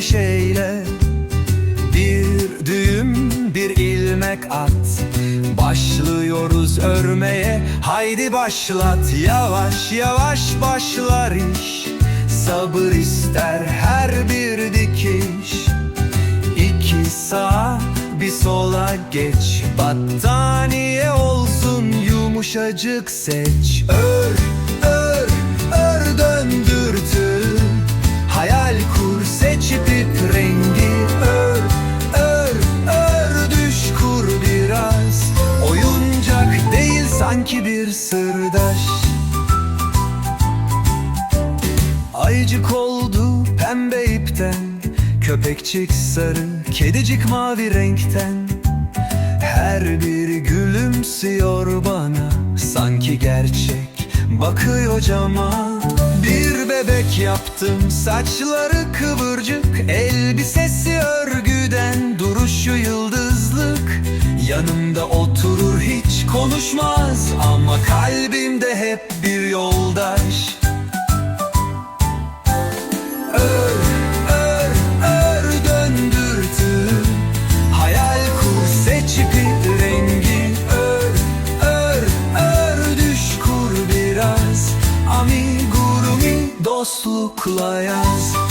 neşeyle. Bir düğüm bir ilmek at. Başlıyoruz örmeye. Haydi başlat. Yavaş yavaş başlar iş. Sabır ister her bir dikiş. İki sağa bir sola geç. Battaniye olsun yumuşacık seç. Ör, sanki bir sırdaş. Ayıcık oldu pembe ipten Köpekçik sarı, kedicik mavi renkten. Her biri gülümsüyor bana Sanki gerçek bakıyor cama. Bir bebek yaptım saçları kıvırcık Elbisesi Yanımda oturur hiç konuşmaz Ama kalbimde hep bir yoldaş. Ör, ör, ör döndürtü Hayal kur seç ipi rengi. Ör, ör, düş biraz. Amigurumi dostlukla yaz